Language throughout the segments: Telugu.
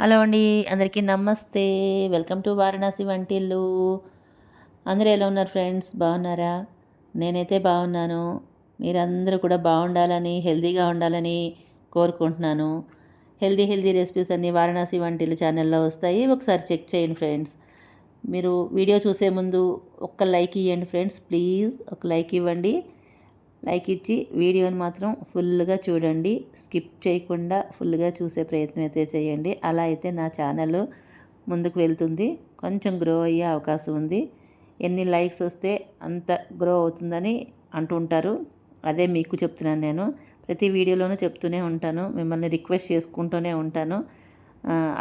హలో అండి అందరికీ నమస్తే. వెల్కమ్ టు వారణాసి వంటిల్లు. అందరూ ఎలా ఉన్నారు ఫ్రెండ్స్? బాగున్నారా? నేనైతే బాగున్నాను. మీరందరూ కూడా బాగుండాలని హెల్తీగా ఉండాలని కోరుకుంటున్నాను. హెల్తీ హెల్తీ రెసిపీస్ అన్నీ వారణాసి వంటిల్లు ఛానల్లో వస్తాయి. ఒకసారి చెక్ చేయండి ఫ్రెండ్స్. మీరు వీడియో చూసే ముందు ఒక్క లైక్ ఇవ్వండి ఫ్రెండ్స్. ప్లీజ్ ఒక లైక్ ఇవ్వండి. లైక్ ఇచ్చి వీడియోని మాత్రం ఫుల్గా చూడండి. స్కిప్ చేయకుండా ఫుల్గా చూసే ప్రయత్నం అయితే చేయండి. అలా అయితే నా ఛానల్ ముందుకు వెళ్తుంది. కొంచెం గ్రో అయ్యే అవకాశం ఉంది. ఎన్ని లైక్స్ వస్తే అంత గ్రో అవుతుందని అంటుంటారు. అదే మీకు చెప్తున్నాను నేను. ప్రతి వీడియోలోనూ చెప్తూనే ఉంటాను. మిమ్మల్ని రిక్వెస్ట్ చేసుకుంటూనే ఉంటాను.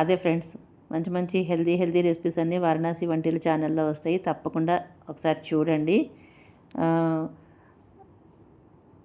అదే ఫ్రెండ్స్ మంచి మంచి హెల్దీ హెల్దీ రెసిపీస్ అన్నీ వారణాసి వంటిల ఛానల్లో వస్తాయి. తప్పకుండా ఒకసారి చూడండి.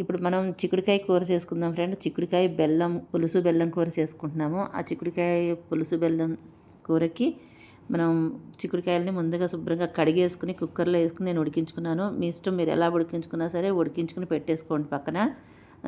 ఇప్పుడు మనం చిక్కుడుకాయ కూర చేసుకుందాం ఫ్రెండ్ చిక్కుడుకాయ బెల్లం పులుసు బెల్లం కూర చేసుకుంటున్నాము. ఆ చిక్కుడుకాయ పులుసు బెల్లం కూరకి మనం చిక్కుడుకాయలని ముందుగా శుభ్రంగా కడిగేసుకుని కుక్కర్లో వేసుకుని నేను ఉడికించుకున్నాను. మీ ఇష్టం మీరు ఎలా ఉడికించుకున్నా సరే ఉడికించుకుని పెట్టేసుకోండి పక్కన.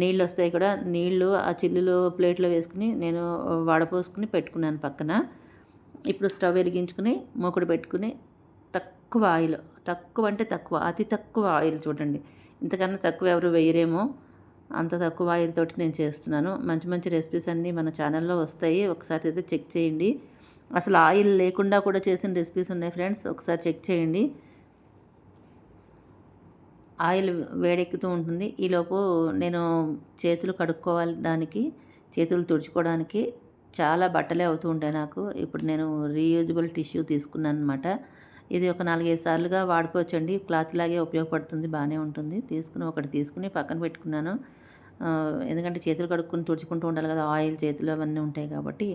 నీళ్ళు వస్తాయి కూడా నీళ్ళు ఆ చిల్లులు ప్లేట్లో వేసుకుని నేను వడపోసుకుని పెట్టుకున్నాను పక్కన. ఇప్పుడు స్టవ్ వెలిగించుకుని మూకుడు పెట్టుకుని తక్కువ ఆయిల్ తక్కువ అంటే తక్కువ అతి తక్కువ ఆయిల్ చూడండి. ఇంతకన్నా తక్కువ ఎవరు వేయరేమో అంత తక్కువ ఆయిల్ తోటి నేను చేస్తున్నాను. మంచి మంచి రెసిపీస్ అన్నీ మన ఛానల్లో వస్తాయి. ఒకసారి అయితే చెక్ చేయండి. అసలు ఆయిల్ లేకుండా కూడా చేసిన రెసిపీస్ ఉన్నాయి ఫ్రెండ్స్ ఒకసారి చెక్ చేయండి. ఆయిల్ వేడెక్కుతూ ఉంటుంది. ఈలోపు నేను చేతులు కడుక్కోవాలి దానికి చేతులు తుడుచుకోవడానికి. చాలా బట్టలే అవుతూ ఉంటాయి నాకు. ఇప్పుడు నేను రీయూజబుల్ టిష్యూ తీసుకున్నాను అనమాట ఇది ఒక నాలుగైదు సార్లుగా వాడుకోవచ్చండి. క్లాత్ లాగే ఉపయోగపడుతుంది బాగానే ఉంటుంది. తీసుకుని ఒకటి తీసుకుని పక్కన పెట్టుకున్నాను. ఎందుకంటే చేతులు కడుక్కుని తుడుచుకుంటూ ఉండాలి కదా ఆయిల్ చేతులు అవన్నీ ఉంటాయి కాబట్టి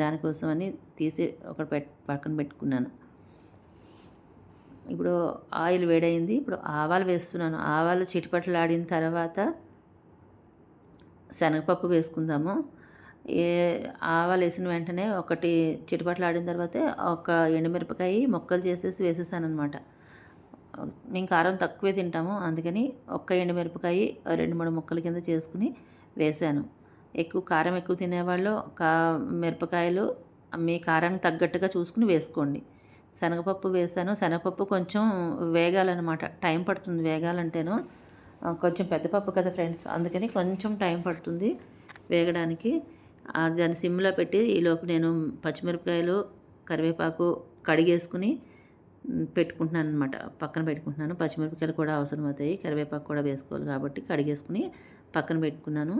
దానికోసం అని తీసి ఒకటి పెట్ పక్కన పెట్టుకున్నాను. ఇప్పుడు ఆయిల్ వేడైంది ఇప్పుడు ఆవాలు వేస్తున్నాను. ఆవాలు చిటిపట్లు తర్వాత శనగపప్పు వేసుకుందాము. ఏ ఆవాలు వేసిన వెంటనే ఒకటి చిటపట్లు ఆడిన తర్వాత ఒక ఎండుమిరపకాయ ముక్కలు చేసేసి వేసేసాను అనమాట మేము కారం తక్కువే తింటాము. అందుకని ఒక్క ఎండుమిరపకాయ రెండు మూడు ముక్కల కింద చేసుకుని వేసాను. ఎక్కువ కారం ఎక్కువ తినేవాళ్ళు కా మిరపకాయలు మీ కారానికి తగ్గట్టుగా చూసుకుని వేసుకోండి. శనగపప్పు వేసాను. శనగపప్పు కొంచెం వేగాలన్నమాట. టైం పడుతుంది వేగాలంటేను. కొంచెం పెద్ద పప్పు కదా ఫ్రెండ్స్. అందుకని కొంచెం టైం పడుతుంది వేగడానికి. దాన్ని సిమ్లో పెట్టి ఈలోపు నేను పచ్చిమిరపకాయలు కరివేపాకు కడిగేసుకుని పెట్టుకుంటున్నాను అనమాట పక్కన పెట్టుకుంటున్నాను. పచ్చిమిరపకాయలు కూడా అవసరం అవుతాయి కరివేపాకు కూడా వేసుకోవాలి కాబట్టి కడిగేసుకుని పక్కన పెట్టుకున్నాను.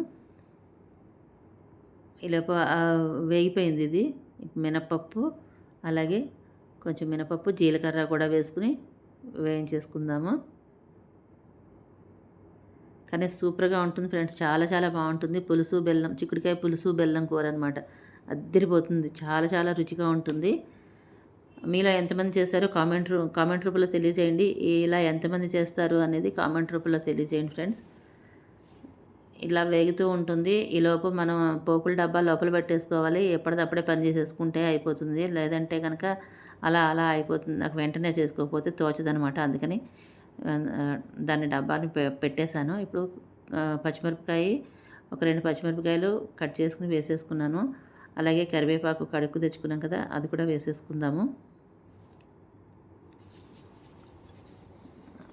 ఈలోపు వేగిపోయింది ఇది. మినపప్పు అలాగే కొంచెం మినపప్పు జీలకర్ర కూడా వేసుకుని వేయించేసుకుందాము. కానీ సూపర్గా ఉంటుంది ఫ్రెండ్స్. చాలా చాలా బాగుంటుంది. పులుసు బెల్లం చిక్కుడుకాయ పులుసు బెల్లం కూర అనమాట అద్దరిపోతుంది. చాలా చాలా రుచిగా ఉంటుంది. మీలో ఎంతమంది చేశారో కామెంట్ కామెంట్ రూపంలో తెలియజేయండి. ఇలా ఎంతమంది చేస్తారు అనేది కామెంట్ రూపంలో తెలియజేయండి ఫ్రెండ్స్. ఇలా వేగుతూ ఉంటుంది. ఈలోపు మనం పోపుల డబ్బా లోపల పెట్టేసుకోవాలి. ఎప్పటిదప్పుడే పని చేసేసుకుంటే అయిపోతుంది. లేదంటే కనుక అలా అలా అయిపోతుంది. నాకు వెంటనే చేసుకోకపోతే తోచదనమాట అందుకని దాన్ని డబ్బాని పెట్టేశాను. ఇప్పుడు పచ్చిమిరపకాయ ఒక రెండు పచ్చిమిరపకాయలు కట్ చేసుకుని వేసేసుకున్నాను. అలాగే కరివేపాకు కడుక్కు తెచ్చుకున్నాం కదా అది కూడా వేసేసుకుందాము.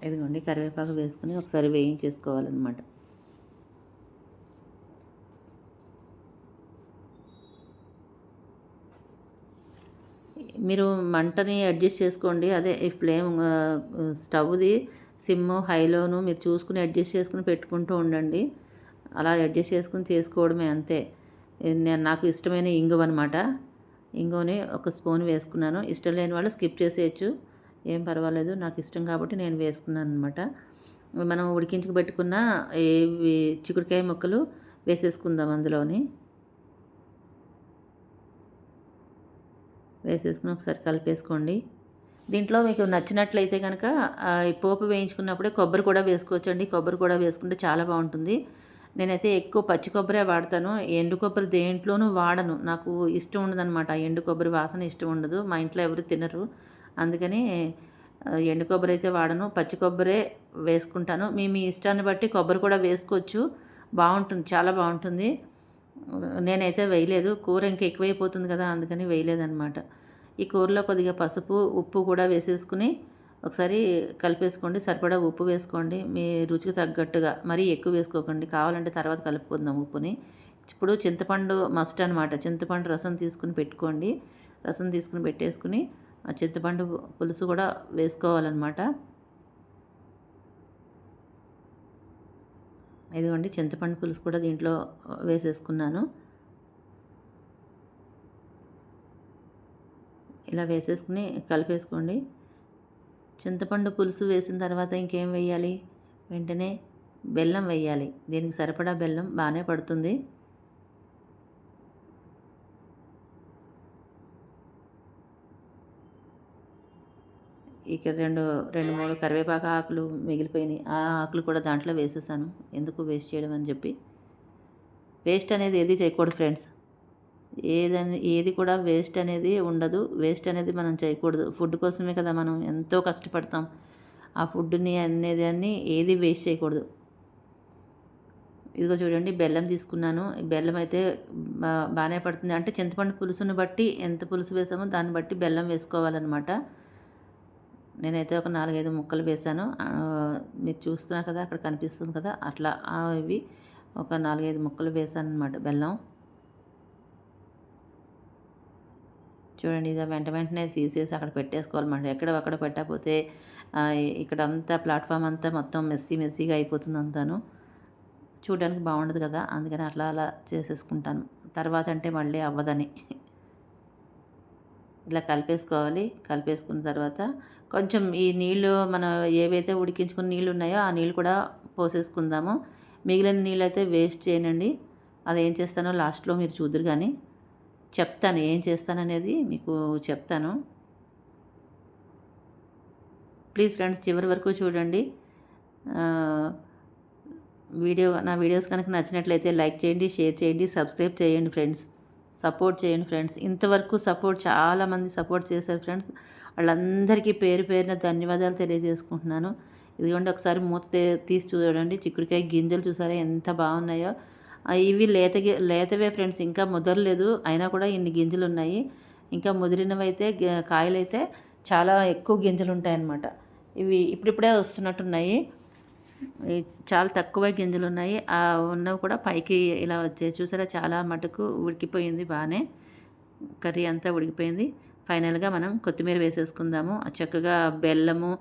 ఇదిగోండి కరివేపాకు వేసుకుని ఒకసారి వేయించేసుకోవాలన్నమాట. మీరు మంటని అడ్జస్ట్ చేసుకోండి. అదే ఈ ఫ్లేమ్ స్టవ్ది సిమ్ హైలోను మీరు చూసుకుని అడ్జస్ట్ చేసుకుని పెట్టుకుంటూ ఉండండి. అలా అడ్జస్ట్ చేసుకుని చేసుకోవడమే అంతే. నేను నాకు ఇష్టమైన ఇంగువ అనమాట ఇంగువని ఒక స్పూన్ వేసుకున్నాను. ఇష్టం లేని వాళ్ళు స్కిప్ చేసేయచ్చు. ఏం పర్వాలేదు. నాకు ఇష్టం కాబట్టి నేను వేసుకున్నాను అనమాట మనం ఉడికించుకు పెట్టుకున్న ఏ చిక్కుడుకాయ ముక్కలు వేసేసుకుందాం అందులోని. వేసేసుకుని ఒకసారి కలిపేసుకోండి. దీంట్లో మీకు నచ్చినట్లయితే కనుక పోపు వేయించుకున్నప్పుడే కొబ్బరి కూడా వేసుకోవచ్చండి. కొబ్బరి కూడా వేసుకుంటే చాలా బాగుంటుంది. నేనైతే ఎక్కువ పచ్చి కొబ్బరే వాడతాను. ఎండు కొబ్బరి దేంట్లోనూ వాడను. నాకు ఇష్టం ఉండదనమాట ఎండు కొబ్బరి వాసన ఇష్టం ఉండదు. మా ఇంట్లో ఎవరు తినరు. అందుకని ఎండు కొబ్బరి అయితే వాడను. పచ్చి కొబ్బరే వేసుకుంటాను. మీ మీ ఇష్టాన్ని బట్టి కొబ్బరి కూడా వేసుకోవచ్చు. బాగుంటుంది. చాలా బాగుంటుంది. నేనైతే వేయలేదు. కూర ఇంకా ఎక్కువైపోతుంది కదా అందుకని వేయలేదనమాట ఈ కూరలో కొద్దిగా పసుపు ఉప్పు కూడా వేసేసుకుని ఒకసారి కలిపేసుకోండి. సరిపడా ఉప్పు వేసుకోండి. మీ రుచికి తగ్గట్టుగా మరీ ఎక్కువ వేసుకోకండి. కావాలంటే తర్వాత కలుపుకుందాం ఉప్పుని. ఇప్పుడు చింతపండు మస్ట్ అనమాట చింతపండు రసం తీసుకుని పెట్టుకోండి. రసం తీసుకుని పెట్టేసుకుని ఆ చింతపండు పులుసు కూడా వేసుకోవాలన్నమాట. ఇదిగోండి చింతపండు పులుసు కూడా దీంట్లో వేసేసుకున్నాను. ఇలా వేసేసుకుని కలిపేసుకోండి. చింతపండు పులుసు వేసిన తర్వాత ఇంకేం వేయాలి? వెంటనే బెల్లం వేయాలి. దీనికి సరిపడా బెల్లం బాగానే పడుతుంది. ఇక రెండు రెండు మూడు కరివేపాకు ఆకులు మిగిలిపోయినాయి. ఆ ఆకులు కూడా దాంట్లో వేసేసాను. ఎందుకు వేస్ట్ చేయడం అని చెప్పి. వేస్ట్ అనేది ఏది చేయకూడదు ఫ్రెండ్స్. ఏదని ఏది కూడా వేస్ట్ అనేది ఉండదు. వేస్ట్ అనేది మనం చేయకూడదు. ఫుడ్ కోసమే కదా మనం ఎంతో కష్టపడతాం. ఆ ఫుడ్ని అనేది అన్ని ఏది వేస్ట్ చేయకూడదు. ఇదిగో చూడండి బెల్లం తీసుకున్నాను. బెల్లం అయితే బాగానే పడుతుంది. అంటే చింతపండు పులుసుని బట్టి ఎంత పులుసు వేసామో దాన్ని బట్టి బెల్లం వేసుకోవాలన్నమాట. నేనైతే ఒక నాలుగైదు ముక్కలు వేసాను మీరు చూస్తున్నారు కదా అక్కడ కనిపిస్తుంది కదా అట్లా ఇవి ఒక నాలుగైదు ముక్కలు వేసాను అనమాట బెల్లం. చూడండి ఇది వెంట వెంటనే తీసేసి అక్కడ పెట్టేసుకోవాలన్నమాట. ఎక్కడ అక్కడ పెట్టకపోతే ఇక్కడ అంతా ప్లాట్ఫామ్ అంతా మొత్తం మెస్సీ మెస్సీగా అయిపోతుంది అంతాను. చూడడానికి బాగుండదు కదా అందుకని అట్లా అలా చేసేసుకుంటాను. తర్వాత అంటే మళ్ళీ అవ్వదని. ఇలా కలిపేసుకోవాలి. కలిపేసుకున్న తర్వాత కొంచెం ఈ నీళ్ళు మనం ఏవైతే ఉడికించుకున్న నీళ్ళు ఉన్నాయో ఆ నీళ్ళు కూడా పోసేసుకుందాము. మిగిలిన నీళ్ళు అయితే వేస్ట్ చేయనండి. అది ఏం చేస్తానో లాస్ట్లో మీరు చూద్దరు కానీ చెప్తాను ఏం చేస్తాననేది మీకు చెప్తాను. ప్లీజ్ ఫ్రెండ్స్ చివరి వరకు చూడండి. వీడియో నా వీడియోస్ కనుక నచ్చినట్లయితే లైక్ చేయండి షేర్ చేయండి సబ్స్క్రైబ్ చేయండి ఫ్రెండ్స్. సపోర్ట్ చేయండి ఫ్రెండ్స్. ఇంతవరకు సపోర్ట్ చాలామంది సపోర్ట్ చేశారు ఫ్రెండ్స్. వాళ్ళందరికీ పేరు పేరున ధన్యవాదాలు తెలియజేసుకుంటున్నాను. ఇదిగోండి ఒకసారి మూత తీసి చూడండి. చిక్కుడుకాయ గింజలు చూసారా ఎంత బాగున్నాయో. ఇవి లేత లేతవే ఫ్రెండ్స్. ఇంకా ముదరలేదు అయినా కూడా ఇన్ని గింజలు ఉన్నాయి ఇంకా ముదిరినవి అయితే చాలా ఎక్కువ గింజలు ఉంటాయన్నమాట ఇవి ఇప్పుడిప్పుడే వస్తున్నట్టున్నాయి. చాలా తక్కువ గింజలు ఉన్నాయి. ఆ ఉన్నవి కూడా పైకి ఇలా వచ్చాయి. చూసారా? చాలా మటుకు ఉడికిపోయింది బాగానే. కర్రీ అంతా ఉడికిపోయింది. ఫైనల్గా మనం కొత్తిమీర వేసేసుకుందాము. చక్కగా బెల్లము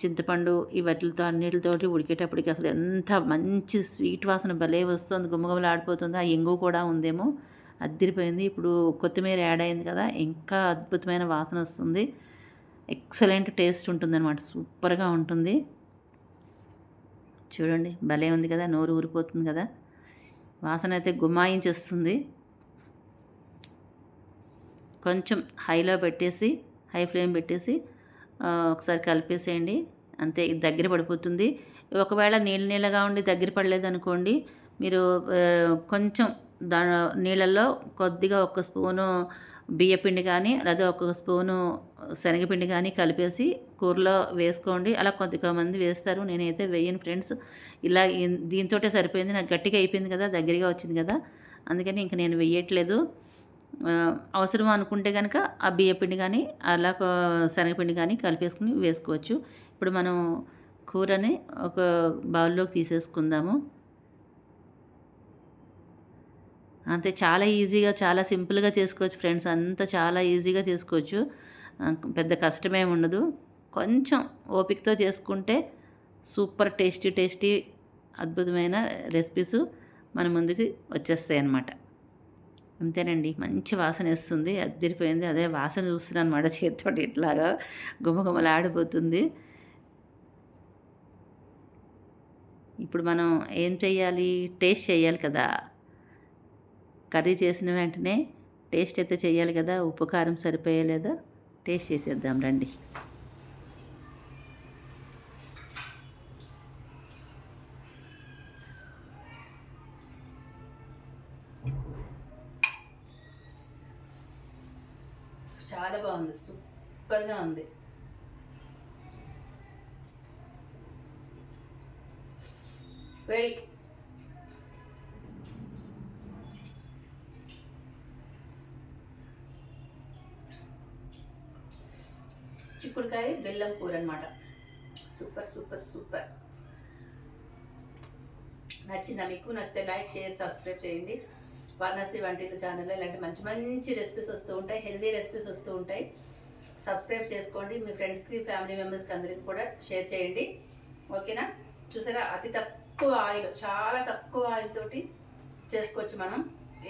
చింతపండు ఈ వాటితో అన్నిటితోటి ఉడికేటప్పటికి అసలు ఎంత మంచి స్వీట్ వాసన భలే వస్తుంది. గుమ్మగుమ్మలు ఆడిపోతుంది ఆ ఇంగు కూడా ఉందేమో అద్దరిపోయింది. ఇప్పుడు కొత్తిమీర యాడ్ అయింది కదా ఇంకా అద్భుతమైన వాసన వస్తుంది. ఎక్సలెంట్ టేస్ట్ ఉంటుంది అనమాట సూపర్గా ఉంటుంది. చూడండి భలే ఉంది కదా నోరు ఊరిపోతుంది కదా. వాసన అయితే గుమాయించేస్తుంది కొంచెం హైలో పెట్టేసి హై ఫ్లేమ్ పెట్టేసి ఒకసారి కలిపేసేయండి. అంతే దగ్గర పడిపోతుంది. ఒకవేళ నీళ్ళ నీళ్ళగా ఉండి దగ్గర పడలేదు అనుకోండి మీరు కొంచెం దా నీళ్ళల్లో కొద్దిగా ఒక స్పూను బియ్యపిండి కానీ లేదా ఒక స్పూను శనగపిండి కానీ కలిపేసి కూరలో వేసుకోండి. అలా కొద్దిగా మంది వేస్తారు. నేనైతే వేయను ఫ్రెండ్స్. ఇలా దీంతో సరిపోయింది. నాకు గట్టిగా అయిపోయింది కదా దగ్గరగా వచ్చింది కదా. అందుకని ఇంక నేను వెయ్యట్లేదు అవసరం అనుకుంటే కనుక ఆ బియ్యపిండి కానీ అలా శనగపిండి కానీ కలిపేసుకుని వేసుకోవచ్చు. ఇప్పుడు మనం కూరని ఒక బౌల్లోకి తీసేసుకుందాము. అంతే చాలా ఈజీగా చాలా సింపుల్గా చేసుకోవచ్చు ఫ్రెండ్స్. అంతా చాలా ఈజీగా చేసుకోవచ్చు. పెద్ద కష్టమేమి ఉండదు. కొంచెం ఓపికతో చేసుకుంటే సూపర్ టేస్టీ టేస్టీ అద్భుతమైన రెసిపీస్ మన ముందుకి వచ్చేస్తాయి అన్నమాట. అంతేనండి. మంచి వాసన వేస్తుంది. అద్దరిపోయింది. అదే వాసన చూస్తున్నాను అనమాట చేతితోటి. ఇట్లాగా గుమగుమలాడిపోతుంది. ఇప్పుడు మనం ఏం చేయాలి టేస్ట్ చేయాలి కదా. కర్రీ చేసిన వెంటనే టేస్ట్ అయితే చేయాలి కదా. ఉప్పు కారం సరిపోయలేదా టేస్ట్ చేసేద్దాం రండి. చాలా బాగుంది సూపర్గా ఉంది. వేడి చిక్కుడుకాయ బెల్లం కూర అనమాట సూపర్ సూపర్ సూపర్. నచ్చిందా మీకు? నచ్చితే లైక్ షేర్ సబ్స్క్రైబ్ చేయండి. వారణాసి వంటిల ఛానల్లో ఇలాంటి మంచి మంచి రెసిపీస్ వస్తూ ఉంటాయి. హెల్దీ రెసిపీస్ వస్తూ ఉంటాయి. సబ్స్క్రైబ్ చేసుకోండి. మీ ఫ్రెండ్స్కి ఫ్యామిలీ మెంబర్స్కి అందరికీ కూడా షేర్ చేయండి. ఓకేనా చూసారా? అతి తక్కువ ఆయిల్ చాలా తక్కువ ఆయిల్ తోటి చేసుకోవచ్చు మనం.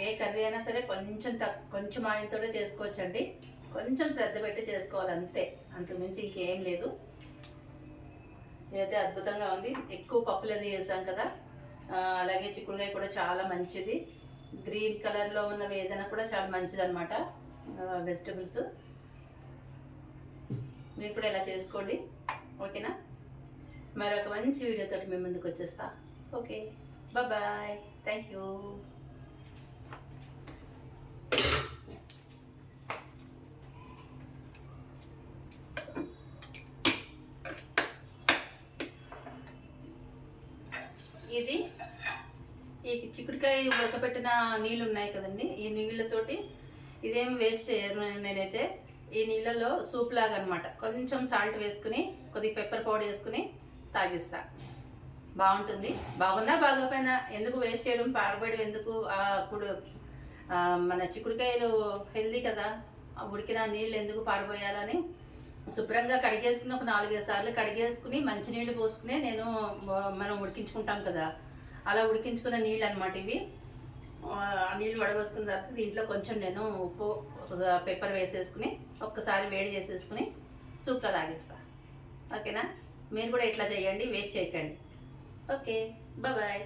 ఏ కర్రీ అయినా సరే కొంచెం తక్ కొంచెం ఆయిల్ చేసుకోవచ్చు అండి కొంచెం శ్రద్ధ పెట్టి చేసుకోవాలి అంతే. అంతకుమించి ఇంకేం లేదు. ఇదైతే అద్భుతంగా ఉంది. ఎక్కువ పప్పులు అది వేసాం కదా. అలాగే చిక్కుడుకాయ కూడా చాలా మంచిది. గ్రీన్ కలర్లో ఉన్న వేదన కూడా చాలా మంచిదన్నమాట. వెజిటబుల్స్ మీరు కూడా ఇలా చేసుకోండి. ఓకేనా? మరొక మంచి వీడియోతో మీ ముందుకు వచ్చేస్తా. ఓకే. బాయ్ థ్యాంక్ యూ ఇది ఈ చిక్కుడుకాయ ఉడకబెట్టిన నీళ్ళు ఉన్నాయి కదండి ఈ నీళ్ళతోటి ఇదేం వేస్ట్ చేయను నేనైతే. ఈ నీళ్ళలో సూప్ లాగా అనమాట కొంచెం సాల్ట్ వేసుకుని కొద్దిగా పెప్పర్ పౌడర్ వేసుకుని తాగిస్తా. బాగుంటుంది. బాగున్నా బాగోపోయినా ఎందుకు వేస్ట్ చేయడం పాడబడి ఎందుకు? కుడు మన చిక్కుడుకాయలు హెల్దీ కదా. ఉడికిన నీళ్ళు ఎందుకు పారిపోయాలని శుభ్రంగా కడిగేసుకుని ఒక నాలుగైదు సార్లు కడిగేసుకుని మంచినీళ్ళు పోసుకునే నేను మనం ఉడికించుకుంటాం కదా. అలా ఉడికించుకున్న నీళ్ళు అనమాట ఇవి నీళ్ళు వడబోసుకున్న తర్వాత దీంట్లో కొంచెం నేను ఉప్పు పెప్పర్ వేసేసుకుని ఒక్కసారి వేడి చేసేసుకుని సూప్లో తాగేస్తా. ఓకేనా? మీరు కూడా ఇట్లా చేయండి వేస్ట్ చేయకండి. Okay bye.